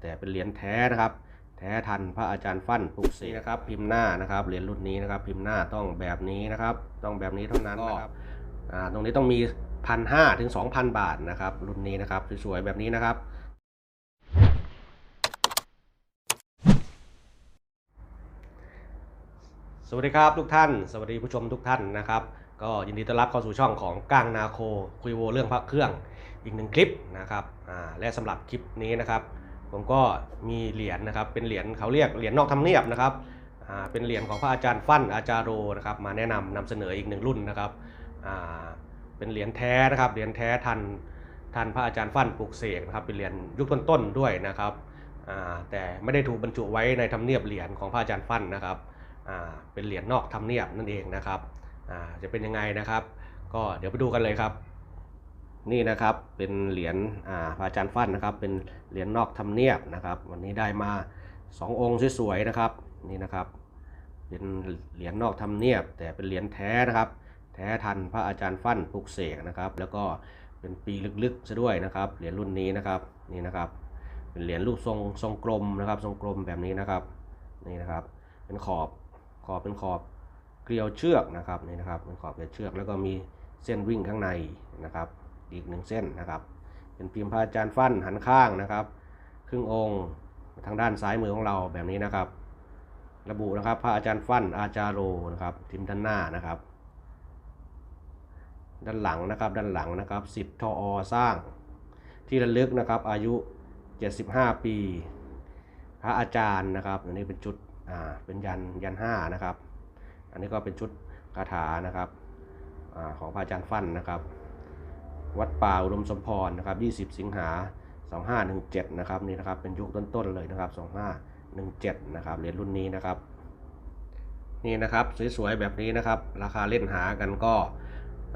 แต่เป็นเหรียญแท้นะครับ แท้ทันพระอาจารย์ฟั่นปลุกเสกนะครับ พิมพ์หน้านะครับเหรียญรุ่นนี้นะครับ พิมพ์หน้าต้องแบบนี้นะครับ ต้องแบบนี้เท่านั้นนะครับอ่าตรงนี้ต้องมีพันห้าถึงสองพันบาทนะครับ รุ่นนี้นะครับสวยๆแบบนี้นะครับ สวัสดีครับทุกท่าน สวัสดีผู้ชมทุกท่านนะครับ ก็ยินดีต้อนรับเข้าสู่ช่องของก้างนาโคคุยโวเรื่องพระเครื่องอีกหนึ่งคลิปนะครับอ่าและสำหรับคลิปนี้นะครับ ผมก็มีเหรียญนะครับ เป็นเหรียญเขาเรียกเหรียญนอกทำเนียบนะครับเป็นเหรียญของพระอาจารย์ฟั่นอาจารย์โรนะครับ มาแนะนำนำเสนออีกหนึ่งรุ่นนะครับเป็นเหรียญแท้นะครับ เหรียญแท้ทันทันพระอาจารย์ฟั่นปลูกเสกนะครับ เป็นเหรียญยุคต้นๆด้วยนะครับแต่ไม่ได้ถูกบรรจุไว้ในทำเนียบเหรียญของพระอาจารย์ฟั่นนะครับเป็นเหรียญนอกทำเนียบนั่นเองนะครับจะเป็นยังไงนะครับ ก็เดี๋ยวไปดูกันเลยครับ นี่นะครับเป็นเหรียญอาพระอาจารย์ฟั่นนะครับ เป็นเหรียญนอกทำเนียบนะครับ วันนี้ได้มา 2 องค์สวยๆนะครับนี่นะครับ เป็นเหรียญนอกทำเนียบ แต่เป็นเหรียญแท้นะครับ แท้ทันพระอาจารย์ฟั่นปลุกเสกนะครับ แล้วก็เป็นปีลึกๆซะด้วยนะครับเหรียญรุ่นนี้นะครับนี่นะครับ เป็นเหรียญรูปทรงทรงกลมนะครับ ทรงกลมแบบนี้นะครับนี่นะครับ เป็นขอบขอบเป็นขอบเกลียวเชือกนะครับนี่นะครับเป็นขอบเกลียวเชือกแล้วก็มีเส้นวิ่งข้างในนะครับ อีกหนึ่งเส้นนะครับ เป็นพิมพ์พระอาจารย์ฟั่นหันข้างนะครับ ครึ่งองค์ทางด้านซ้ายมือของเราแบบนี้นะครับ ระบุนะครับพระอาจารย์ฟั่นอาจารโรนะครับพิมพ์ด้านหน้านะครับ ด้านหลังนะครับด้านหลังนะครับสิทธิ์ทออสร้าง ที่ระลึกนะครับอายุ 75 ปี พระอาจารย์นะครับอันนี้เป็นชุดอ่าเป็นยันยันห้านะครับ อันนี้ก็เป็นชุดคาถานะครับอของพระอาจารย์ฟั่นนะครับ วัดป่าอุดมสมพรนะครับ20 สิงหา 2517 นะครับนี่นะครับเป็นยุคต้นๆเลยนะครับ 2517 นะครับเหรียญรุ่นนี้นะครับ นี่นะครับสวยๆแบบนี้นะครับ ราคาเล่นหากันก็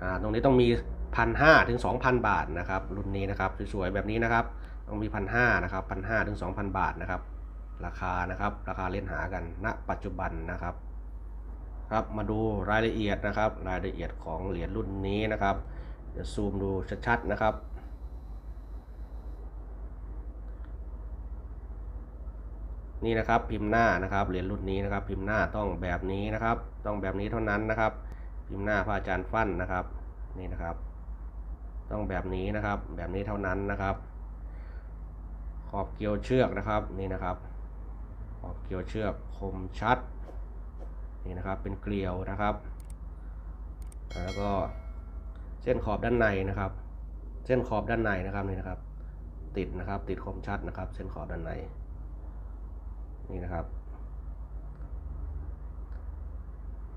อ่าตรงนี้ต้องมีพันห้าถึงสองพันบาทนะครับรุ่นนี้นะครับสวยๆแบบนี้นะครับต้องมีพันห้านะครับพันห้าถึงสองพันบาทนะครับราคานะครับราคาเล่นหากันณปัจจุบันนะครับครับมาดูรายละเอียดนะครับ รายละเอียดของเหรียญรุ่นนี้นะครับ เดี๋ยวซูมดูชัดๆนะครับ นี่นะครับพิมพ์หน้านะครับเหรียญรุ่นนี้นะครับ พิมพ์หน้าต้องแบบนี้นะครับ ต้องแบบนี้เท่านั้นนะครับ พิมพ์หน้าพระอาจารย์ฟั่นนะครับนี่นะครับ ต้องแบบนี้นะครับ แบบนี้เท่านั้นนะครับ ขอบเกลียวเชือกนะครับนี่นะครับ ขอบเกลียวเชือกคมชัดนี่นะครับเป็นเกลียวนะครับ แล้วก็ เส้นขอบด้านในนะครับ เส้นขอบด้านในนะครับนี่นะครับ ติดนะครับ ติดคมชัดนะครับ เส้นขอบด้านในนี่นะครับ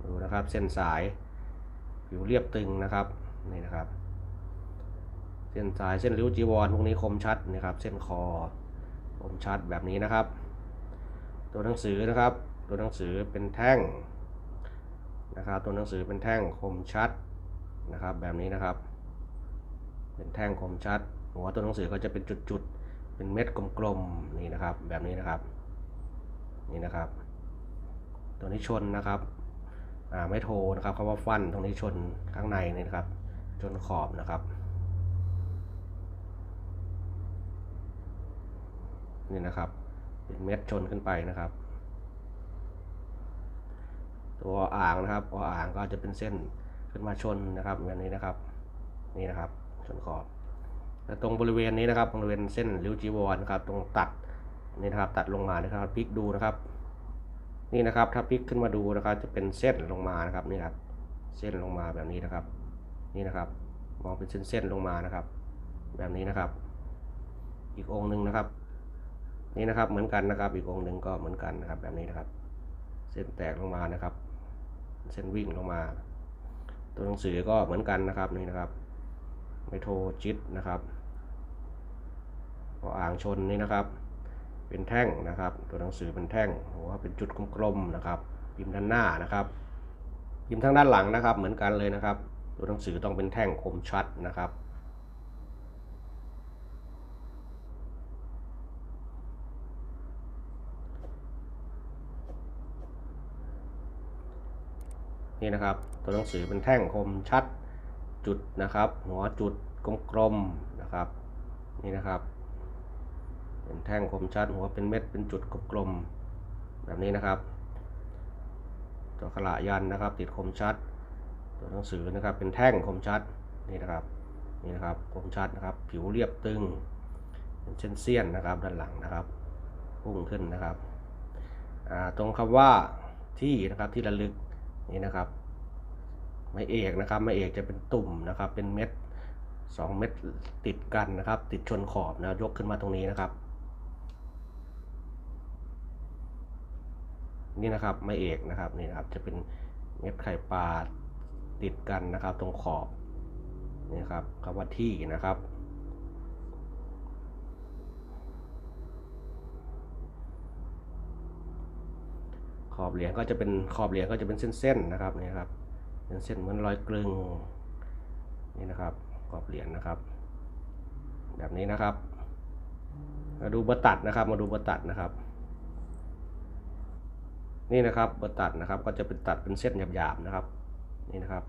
ดูนะครับเส้นสายผิวเรียบตึงนะครับนี่นะครับ เส้นสายเส้นริ้วจีวรพวกนี้คมชัดนะครับ เส้นคอคมชัดแบบนี้นะครับ ตัวหนังสือนะครับ ตัวหนังสือเป็นแท่งนะครับ ตัวหนังสือเป็นแท่งคมชัด นะครับแบบนี้นะครับ เป็นแท่งคมชัด หัวตัวหนังสือก็จะเป็นจุดๆ เป็นเม็ดกลมๆนี่นะครับ แบบนี้นะครับ นี่นะครับ ตัวนี้ชนนะครับอ่าไม่โทนะครับคำว่าฟันตรงนี้ชนข้างในนี่นะครับ ชนขอบนะครับ นี่นะครับ เป็นเม็ดชนขึ้นไปนะครับตัวอ่างนะครับตัวอ่างก็จะเป็นเส้น ขึ้นมาชนนะครับแบบนี้นะครับ นี่นะครับชนขอบแล้วตรงบริเวณนี้นะครับบริเวณเส้นริ้วจีวรนะครับ ตรงตัดนี่นะครับ ตัดลงมานะครับพลิกดูนะครับ นี่นะครับถ้าพลิกขึ้นมาดูนะครับ จะเป็นเส้นลงมานะครับนี่ครับเส้นลงมาแบบนี้นะครับ นี่นะครับ มองเป็นเส้นๆลงมานะครับ แบบนี้นะครับ อีกองค์หนึ่งนะครับ นี่นะครับเหมือนกันนะครับ อีกองค์หนึ่งก็เหมือนกันนะครับ แบบนี้นะครับ เส้นแตกลงมานะครับ เส้นวิ่งลงมา ตัวหนังสือก็เหมือนกันนะครับนี่นะครับไมโทจิตนะครับพออ่างชนนี่นะครับ เป็นแท่งนะครับ ตัวหนังสือเป็นแท่งหัวเป็นจุดกลมๆนะครับ พิมพ์ด้านหน้านะครับพิมพ์ทางด้านหลังนะครับ เหมือนกันเลยนะครับ ตัวหนังสือต้องเป็นแท่งคมชัดนะครับ นี่นะครับตัวหนังสือเป็นแท่งคมชัดจุดนะครับ หัวจุดกลมๆนะครับนี่นะครับ เป็นแท่งคมชัดหัวเป็นเม็ดเป็นจุดกลมๆแบบนี้นะครับ ตัวขละยันนะครับ ติดคมชัด ตัวหนังสือนะครับเป็นแท่งคมชัดนี่นะครับนี่นะครับคมชัดนะครับ ผิวเรียบตึงเป็นเส้นเสี้ยนนะครับด้านหลังนะครับพุ่งขึ้นนะครับตรงคำว่าที่นะครับที่ระลึก นี่นะครับ ไม้เอกนะครับ ไม้เอกจะเป็นตุ่มนะครับ เป็นเม็ดสองเม็ดติดกันนะครับ ติดชนขอบนะยกขึ้นมาตรงนี้นะครับ นี่นะครับไม้เอกนะครับนี่นะครับจะเป็นเม็ดไข่ปลาติดกันนะครับ ตรงขอบนี่ครับคำว่าที่นะครับ ขอบเหรียญก็จะเป็นขอบเหรียญก็จะเป็นเส้นๆนะครับนี่ครับเป็นเส้นเหมือนรอยกลึงนี่นะครับขอบเหรียญนะครับ แบบนี้นะครับ มาดูเบอร์ตัดนะครับ มาดูเบอร์ตัดนะครับ นี่นะครับเบอร์ตัดนะครับ ก็จะเป็นตัดเป็นเส้นหยาบๆนะครับ นี่นะครับ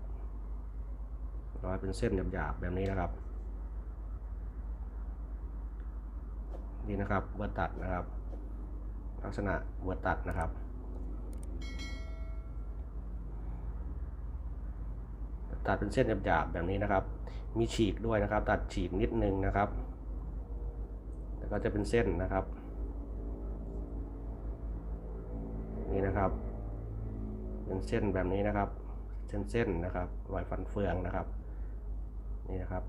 ร้อยเป็นเส้นหยาบๆแบบนี้นะครับนี่นะครับเบอร์ตัดนะครับ ลักษณะเบอร์ตัดนะครับ ตัดเป็นเส้นหยาบๆแบบนี้นะครับ มีฉีกด้วยนะครับ ตัดฉีกนิดนึงนะครับ แล้วก็จะเป็นเส้นนะครับ นี่นะครับ เป็นเส้นแบบนี้นะครับ เส้นเส้นๆนะครับ รอยฟันเฟืองนะครับ นี่นะครับ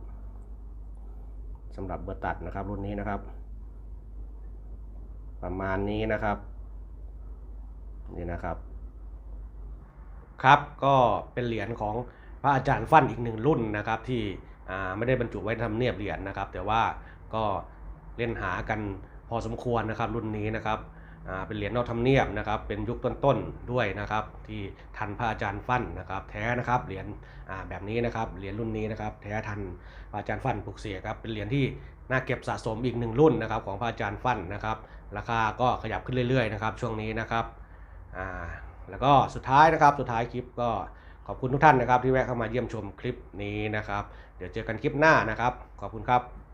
สำหรับเบอร์ตัดนะครับรุ่นนี้นะครับ ประมาณนี้นะครับ นี่นะครับ ครับก็เป็นเหรียญของพระอาจารย์ฟั่นอีกหนึ่งรุ่นนะครับที่ไม่ได้บรรจุไว้ทำเนียบเหรียญนะครับ แต่ว่าก็เล่นหากันพอสมควรนะครับรุ่นนี้นะครับเป็นเหรียญนอกทำเนียบนะครับ เป็นยุคต้นๆด้วยนะครับ ที่ทันพระอาจารย์ฟั่นนะครับ แท้นะครับเหรียญแบบนี้นะครับเหรียญรุ่นนี้นะครับ แท้ทันพระอาจารย์ฟั่นปลุกเสกครับเป็นเหรียญที่น่าเก็บสะสมอีกหนึ่งรุ่นนะครับของพระอาจารย์ฟั่นนะครับ ราคาก็ขยับขึ้นเรื่อยๆนะครับช่วงนี้นะครับ อ่าแล้วก็สุดท้ายนะครับสุดท้ายคลิปก็ขอบคุณทุกท่านนะครับที่แวะเข้ามาเยี่ยมชมคลิปนี้นะครับ เดี๋ยวเจอกันคลิปหน้านะครับ ขอบคุณครับ